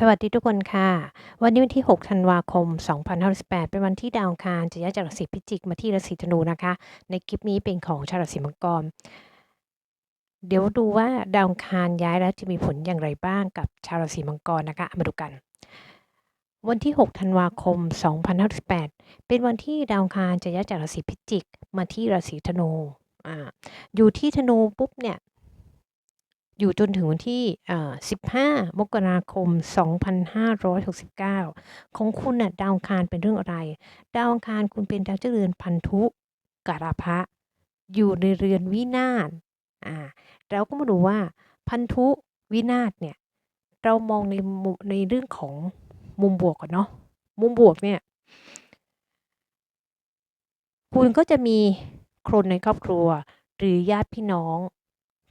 สวัสดีทุกคนค่ะ วันนี้วันที่ 6 ธันวาคม 2518 เป็นวันที่ดาวคารจะย้ายจากราศีพิจิกมาที่ราศีธนูนะคะ ในคลิปนี้เป็นของชาวราศีมังกร เดี๋ยวดูว่าดาวคารย้ายแล้วจะมีผลอย่างไรบ้างกับชาวราศีมังกรนะคะ มาดูกัน วันที่ 6 ธันวาคม 2518 เป็นวันที่ดาวคารจะย้ายจากราศีพิจิกมาที่ราศีธนู อ่า อยู่ที่ธนูปุ๊บเนี่ย อยู่จนถึงวันที่ 15 มกราคม 2569 ของคุณน่ะดาวังคารเป็นเรื่องอะไร ดาวังคารคุณเป็นดาวเจรือนพันธุกรพะ อยู่ในเรือนวินาศอ่าเราก็มาดูว่าพันธุวินาศเนี่ย เรามองในในเรื่องของมุมบวกก่อนเนาะ มุมบวกเนี่ย คุณก็จะมีคนในครอบครัว หรือญาติพี่น้อง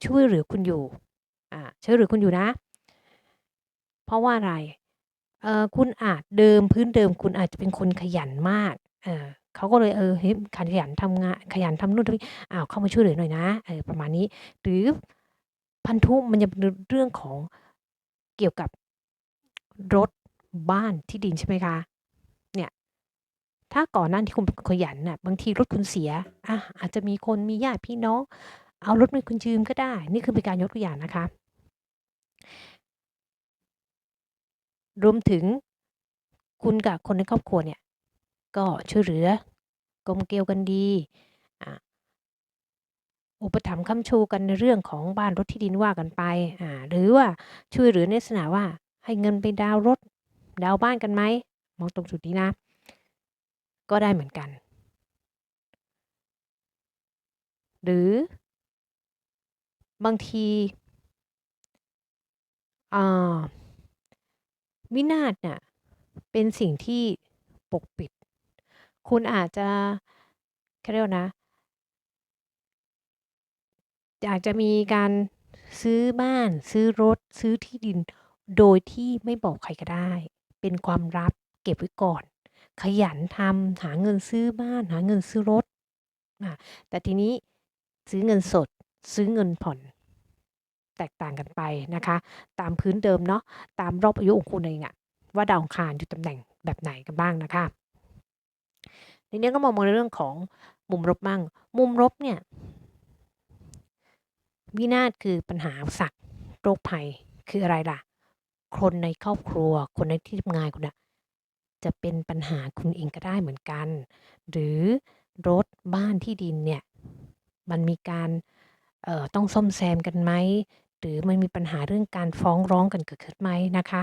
ช่วยเหลือคุณอยู่ อ่าช่วยเหลือคุณอยู่นะ เพราะว่าอะไรเออคุณอาจเดิมพื้นเดิม คุณอาจจะเป็นคนขยันมากเออเขาก็เลยเออเฮ้ยขยันทำงานขยันทำนู่นทำนี่อ้าวเข้ามาช่วยเหลือหน่อยนะเออประมาณนี้ หรือพันธุมันจะเป็นเรื่องของเกี่ยวกับรถบ้านที่ดินใช่ไหมคะ เนี่ย ถ้าก่อนหน้าที่คุณเป็นคนขยันน่ะ บางทีรถคุณเสียอะอาจจะมีคนมีญาติพี่น้อง เอารถมาคุณยืมก็ได้ นี่คือเป็นการยกตัวอย่างนะคะ รวมถึงคุณกับคนในครอบครัวเนี่ย ก็ช่วยเหลือกลมเกลียวกันดีอุปถัมภ์คำชูกันในเรื่องของบ้านรถที่ดินว่ากันไปอ่าหรือว่าช่วยเหลือในลักษณะว่า ให้เงินไปดาวรถ ดาวบ้านกันไหมมองตรงจุดนี้นะ ก็ได้เหมือนกัน หรือบางที อ่าวินาศเนี่ยเป็นสิ่งที่ปกปิด คุณอาจจะเขาเรียกว่านะ อยากจะมีการซื้อบ้าน ซื้อรถ ซื้อที่ดิน โดยที่ไม่บอกใครก็ได้ เป็นความลับเก็บไว้ก่อน ขยันทำหาเงินซื้อบ้าน หาเงินซื้อรถ แต่ทีนี้ซื้อเงินสด ซื้อเงินผ่อน แตกต่างกันไปนะคะ ตามพื้นเดิมเนาะตามรอบอายุของคุณเองอะว่าดาวองคารอยู่ตำแหน่งแบบไหนกันบ้างนะคะทีนี้ก็มองในเรื่องของมุมลบบ้าง มุมลบเนี่ยวินาศคือปัญหาสักโรคภัยคืออะไรล่ะ คนในครอบครัว คนในที่ทำงานคุณอะจะเป็นปัญหาคุณเองก็ได้เหมือนกัน หรือรถบ้านที่ดินเนี่ย มันมีการต้องซ่อมแซมกันไหม หรือมันมีปัญหาเรื่องการฟ้องร้องกันเกิดขึ้นไหมนะคะ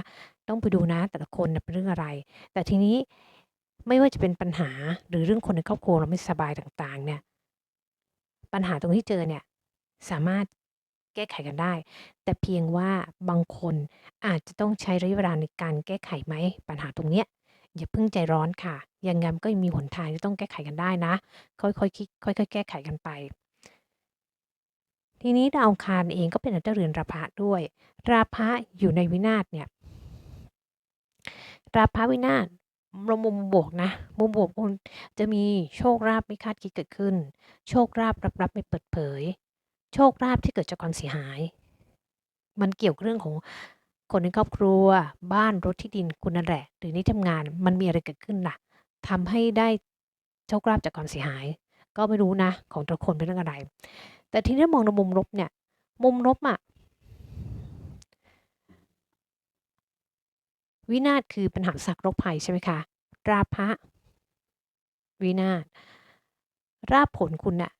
ต้องไปดูนะแต่ละคนนะเป็นเรื่องอะไร แต่ทีนี้ไม่ว่าจะเป็นปัญหาหรือเรื่องคนในครอบครัวเราไม่สบายต่างๆ เนี่ย ปัญหาตรงที่เจอเนี่ยสามารถแก้ไขกันได้ แต่เพียงว่าบางคนอาจจะต้องใช้ระยะเวลาในการแก้ไขไหม ปัญหาตรงเนี้ยอย่าเพิ่งใจร้อนค่ะ ยังไงมันก็ยังมีหนทางที่ต้องแก้ไขกันได้นะ ค่อยๆคิดค่อยๆแก้ไขกันไป ทีนี้ดาวอังคารเองก็เป็นเจ้าเรือนราพะด้วย ราพะอยู่ในวินาศเนี่ยราพะวินาศเรามุมบวกนะ มุมบวกจะมีโชคลาภไม่คาดคิดเกิดขึ้น โชคลาภรับๆไม่เปิดเผย โชคลาภที่เกิดจากความเสียหาย มันเกี่ยวกับเรื่องของคนในครอบครัว บ้านรถที่ดินคุณนั่นแหละ หรือที่ทำงานมันมีอะไรเกิดขึ้นล่ะทำให้ได้โชคลาภจากความเสียหาย ก็ไม่รู้นะ ของแต่ละคนเป็นเรื่องอะไร แต่ทีนี้มองในมุมลบเนี่ย มุมลบอะวินาศคือปัญหาสักโรคภัยใช่ไหมคะราพะวินาศราผลคุณน่ะ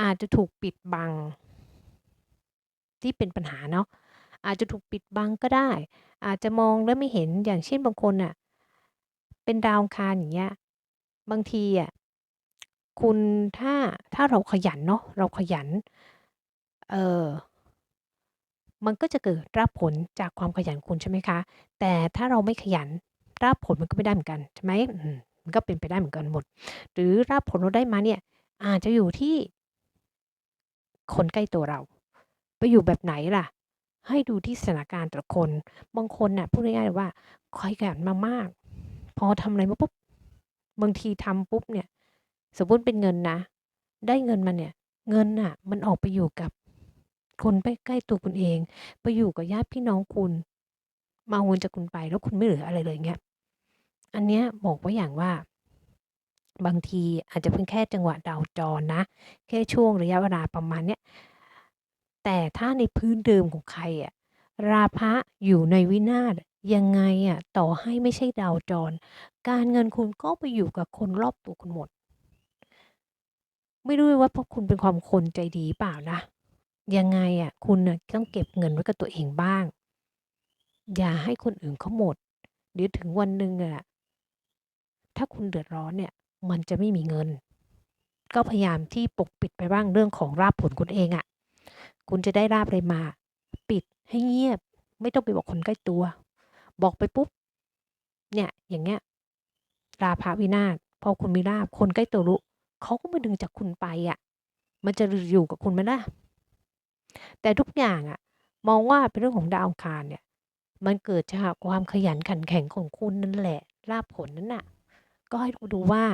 อาจจะถูกปิดบัง ที่เป็นปัญหาเนาะอาจจะถูกปิดบังก็ได้ อาจจะมองแล้วไม่เห็นอย่างเช่นบางคนน่ะเป็นดาวคารอย่างเงี้ยบางทีอะ คุณถ้า ถ้าเราขยันเนาะ เราขยัน เออมันก็จะเกิดรับผลจากความขยันคุณใช่ไหมคะ แต่ถ้าเราไม่ขยัน รับผลมันก็ไม่ได้เหมือนกัน ใช่ไหม อืม มันก็เป็นไปได้เหมือนกันหมด หรือรับผลเราได้มาเนี่ย อาจจะอยู่ที่ คนใกล้ตัวเรา ไปอยู่แบบไหนล่ะ ให้ดูที่สถานการณ์แต่ละคน บางคนน่ะพูดง่าย ๆ เลยว่า ขยันมามาก พอทำอะไรมาปุ๊บ บางทีทำปุ๊บเนี่ย สมมติเป็นเงินนะ ได้เงินมาเนี่ย เงินน่ะ มันออกไปอยู่กับคนใกล้ตัวคุณเอง ไปอยู่กับญาติพี่น้องคุณ มาเอาเงินจากคุณไปแล้วคุณไม่เหลืออะไรเลยเงี้ย อันเนี้ยบอกไว้อย่างว่า บางทีอาจจะเป็นแค่จังหวะดาวจรนะ แค่ช่วงระยะเวลาประมาณเนี้ย แต่ถ้าในพื้นเดิมของใครอะราพะอยู่ในวินาศยังไงอะต่อให้ไม่ใช่ดาวจร การเงินคุณก็ไปอยู่กับคนรอบตัวคุณหมด ไม่รู้ว่าเพราะคุณเป็นความคนใจดีเปล่านะยังไงอะคุณน่ะต้องเก็บเงินไว้กับตัวเองบ้าง อย่าให้คนอื่นเขาหมด เดี๋ยวถึงวันหนึ่งอะถ้าคุณเดือดร้อนเนี่ย มันจะไม่มีเงิน ก็พยายามที่ปกปิดไปบ้างเรื่องของราบผลคุณเองอะคุณจะได้ราบอะไรมา ปิดให้เงียบ ไม่ต้องไปบอกคนใกล้ตัว บอกไปปุ๊บ เนี่ย อย่างเงี้ยราภวินาศพอคุณมีราบคนใกล้ตัวรู้ เขาก็มาดึงจากคุณไปอะมันจะอยู่กับคุณไหมล่ะ แต่ทุกอย่างอะมองว่าเป็นเรื่องของดาวอังคารเนี่ย มันเกิดจากความขยันขันแข็งของคุณนั่นแหละราบผลนั้นน่ะ ก็ให้ดูว่า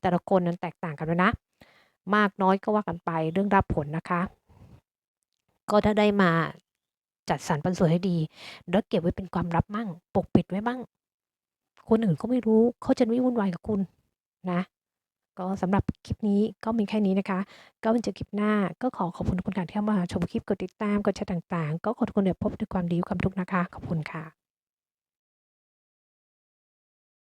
แต่ละคนนั้นแตกต่างกันนะ มากน้อยก็ว่ากันไปเรื่องรับผลนะคะ ก็ถ้าได้มาจัดสรรปันส่วนให้ดี แล้วเก็บไว้เป็นความลับมั่ง ปกปิดไว้บ้างคนอื่นเขาไม่รู้ เขาจะไม่วุ่นวายกับคุณนะ ก็สำหรับคลิปนี้ก็มีแค่นี้นะคะ ก็เป็นเจอคลิปหน้าก็ขอขอบคุณทุกคนที่เข้ามาชมคลิปกดติดตามกดแชร์ต่างๆ ก็ขอทุกคนเดี๋ยวพบด้วยความดีความทุกข์นะคะ ขอบคุณค่ะ